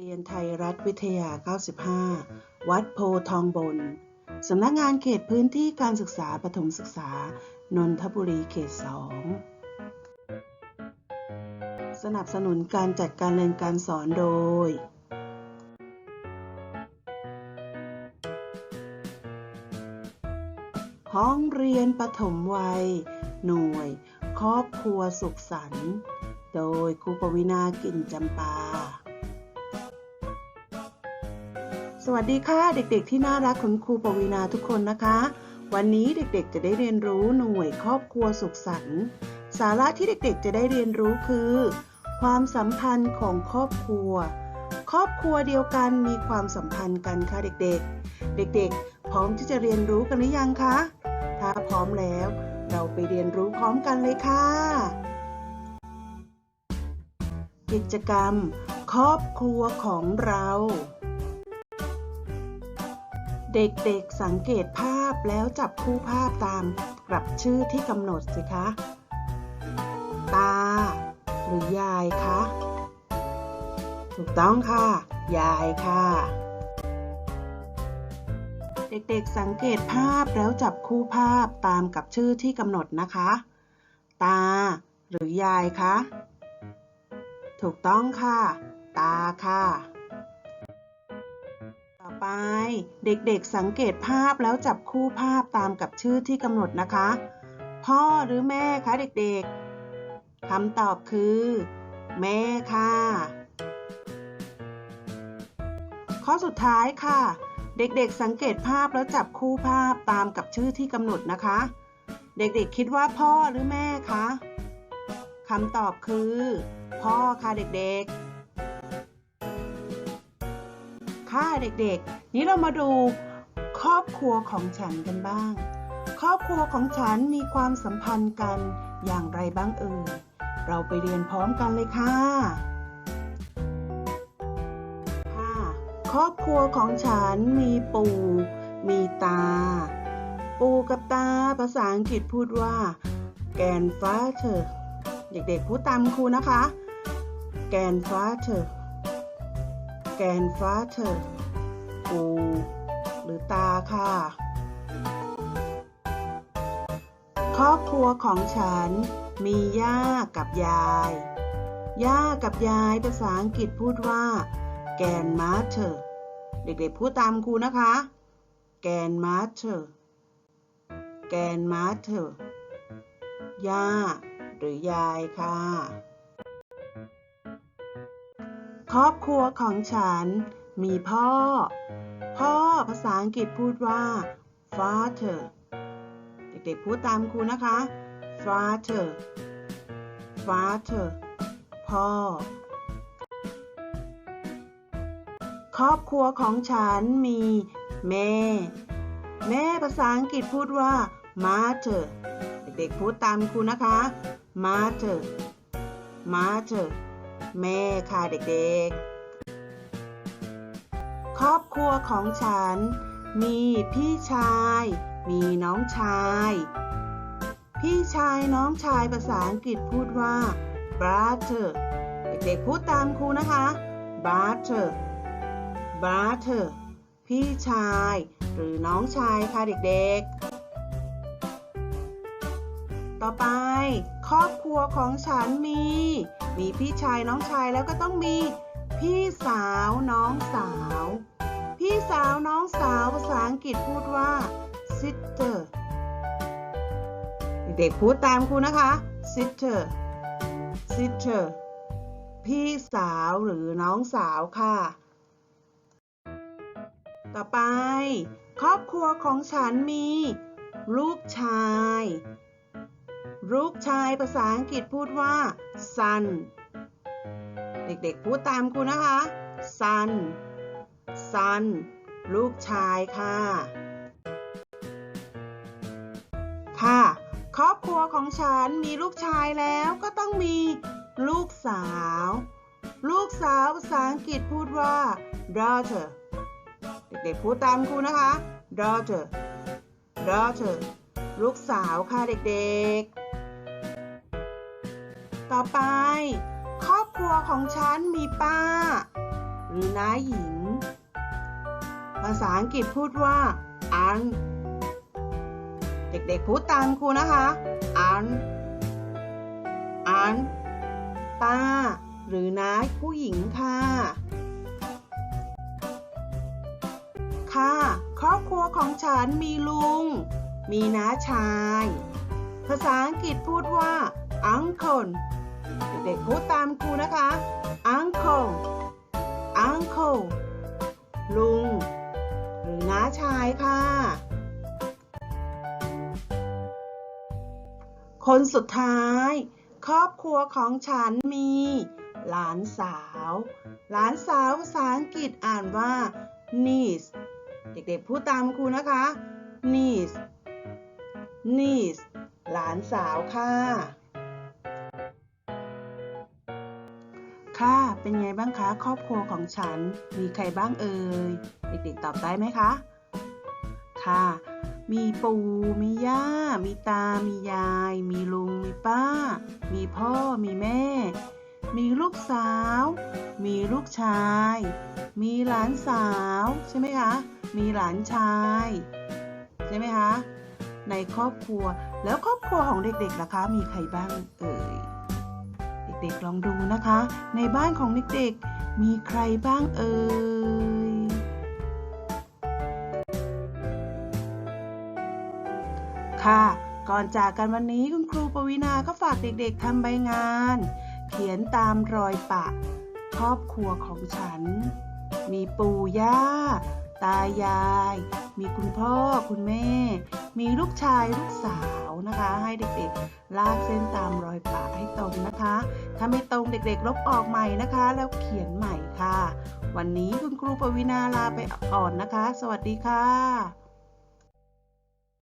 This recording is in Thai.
เรียนไทยรัฐวิทยา 95 วัดโพทองบน สำนักงานเขตพื้นที่การศึกษาประถมศึกษา นนทบุรีเขต 2 สนับสนุนการจัดการเรียนการสอนโดย ห้องเรียนประถมวัย หน่วย ครอบครัวสุขสันต์ โดยครูปวินากินจำปา สวัสดีค่ะเด็กๆ ที่น่ารักคุณครูปวีนาทุกคนนะคะ วันนี้เด็กๆจะได้เรียนรู้หน่วยครอบครัวสุขสันต์สาระที่เด็กๆ จะได้เรียนรู้คือ ความสัมพันธ์ของครอบครัว ครอบครัวเดียวกันมีความสัมพันธ์กันค่ะเด็กๆ เด็กๆ พร้อมที่จะเรียนรู้กันหรือยังคะถ้าพร้อมแล้ว เราไปเรียนรู้พร้อมกันเลยค่ะ กิจกรรม ครอบครัวของเรา เด็กๆสังเกตภาพแล้วจับคู่ภาพตามกับชื่อที่กำหนดสิคะ ตา หรือยายคะ ถูกต้องค่ะ ยายค่ะ เด็กๆสังเกตภาพแล้วจับคู่ภาพตามกับชื่อที่กำหนดนะคะ ตา หรือยายคะ ถูกต้องค่ะ ตาค่ะ ไป เด็กๆสังเกตภาพแล้วจับคู่ภาพตามกับชื่อที่กำหนดนะคะ พ่อหรือแม่คะเด็กๆคำตอบคือ แม่ค่ะ ข้อสุดท้ายค่ะ เด็กๆสังเกตภาพแล้วจับคู่ภาพตามกับชื่อที่กำหนดนะคะ เด็กๆคิดว่าพ่อหรือแม่คะคำตอบคือ พ่อค่ะเด็กๆ ค่ะเด็กๆ นี้เรามาดูครอบครัวของฉันกันบ้าง ครอบครัวของฉันมีความสัมพันธ์กันอย่างไรบ้างเอ่ย เราไปเรียนพร้อมกันเลยค่ะค่ะครอบครัวของฉันมีปู่ มีตา ปู่กับตาภาษาอังกฤษพูดว่า แกนฟ้าเธอ เด็กๆพูดตามครูนะคะ แกนฟ้าเธอ แกนฟ้าเธอปู่หรือตาค่ะ ครอบครัวของฉันมีย่ากับยาย ย่ากับยายภาษาอังกฤษพูดว่า แกนมาเธอเด็กๆพูดตามครูนะคะ แกนมาเธอแกนมาเธอย่าหรือยายค่ะ ครอบครัวของฉัน มีพ่อ พ่อภาษาอังกฤษพูดว่า father เด็กๆพูดตามครูนะคะ father father พ่อ ครอบครัวของฉันมีแม่ แม่ภาษาอังกฤษพูดว่า mother เด็กๆพูดตามครูนะคะ mother mother แม่ค่ะเด็กๆ ครอบครัวของฉัน มีพี่ชาย มีน้องชาย พี่ชายน้องชายภาษาอังกฤษพูดว่า brother เด็กๆ พูดตามครูนะคะ brother brother พี่ชายหรือน้องชายค่ะเด็กๆ ต่อไป ครอบครัวของฉันมี มีพี่ชายน้องชายแล้วก็ต้องมี พี่สาวน้องสาว พี่สาวน้องสาวภาษาอังกฤษพูดว่า sister เด็กๆพูดตามครูนะคะ sister sister พี่สาวหรือน้องสาวค่ะ ต่อไป ครอบครัวของฉันมี ลูกชาย ลูกชายภาษาอังกฤษพูดว่า son เด็กๆ พูดตามครูนะคะ son son ลูกชายค่ะ ค่ะ ครอบครัวของฉันมีลูกชายแล้วก็ต้องมีลูกสาว ลูกสาวภาษาอังกฤษพูดว่า daughter เด็กๆ พูดตามครูนะคะ daughter daughter ลูกสาวค่ะเด็กๆ ต่อไป ครอบครัวของฉันมีป้า หรือน้าหญิง ภาษาอังกฤษพูดว่า aunt เด็กๆพูดตามครูนะคะ aunt aunt ป้า หรือน้าผู้หญิงค่ะ ค่ะ ครอบครัวของฉันมีลุง มีน้าชาย ภาษาอังกฤษพูดว่า uncle เด็กๆพูดตามครูนะคะ uncle uncle ลุง หรือน้าชายค่ะ คนสุดท้าย ครอบครัวของฉันมี หลานสาว หลานสาวภาษาอังกฤษอ่านว่า niece เด็กๆพูดตามครูนะคะ niece niece หลานสาวค่ะ ค่ะ เป็นไงบ้างคะ ครอบครัวของฉัน มีใครบ้างเอ่ย เด็กๆตอบได้ไหมคะ ค่ะ มีปู่ มีย่า มีตา มียาย มีลุง มีป้า มีพ่อ มีแม่ มีลูกสาว มีลูกชาย มีหลานสาว ใช่ไหมคะ มีหลานชาย ใช่ไหมคะ ในครอบครัว แล้วครอบครัวของเด็กๆล่ะคะ มีใครบ้างเอ่ย เด็กๆลองดูนะคะ ในบ้านของเด็กๆ มีใครบ้างเอ่ย ค่ะ ก่อนจากกันวันนี้คุณครูปวีนาก็ฝากเด็กๆทำใบงาน เขียนตามรอยปะ ครอบครัวของฉัน มีปู่ย่า ตายาย มีคุณพ่อคุณแม่ มีลูกชายลูกสาวนะคะ ให้เด็กๆ ลากเส้นตามรอยปะให้ตรงนะคะ ถ้าไม่ตรงเด็กๆ ลบออกใหม่นะคะ แล้วเขียนใหม่ค่ะ วันนี้คุณครูปวีนาลาไปก่อนนะคะ สวัสดีค่ะ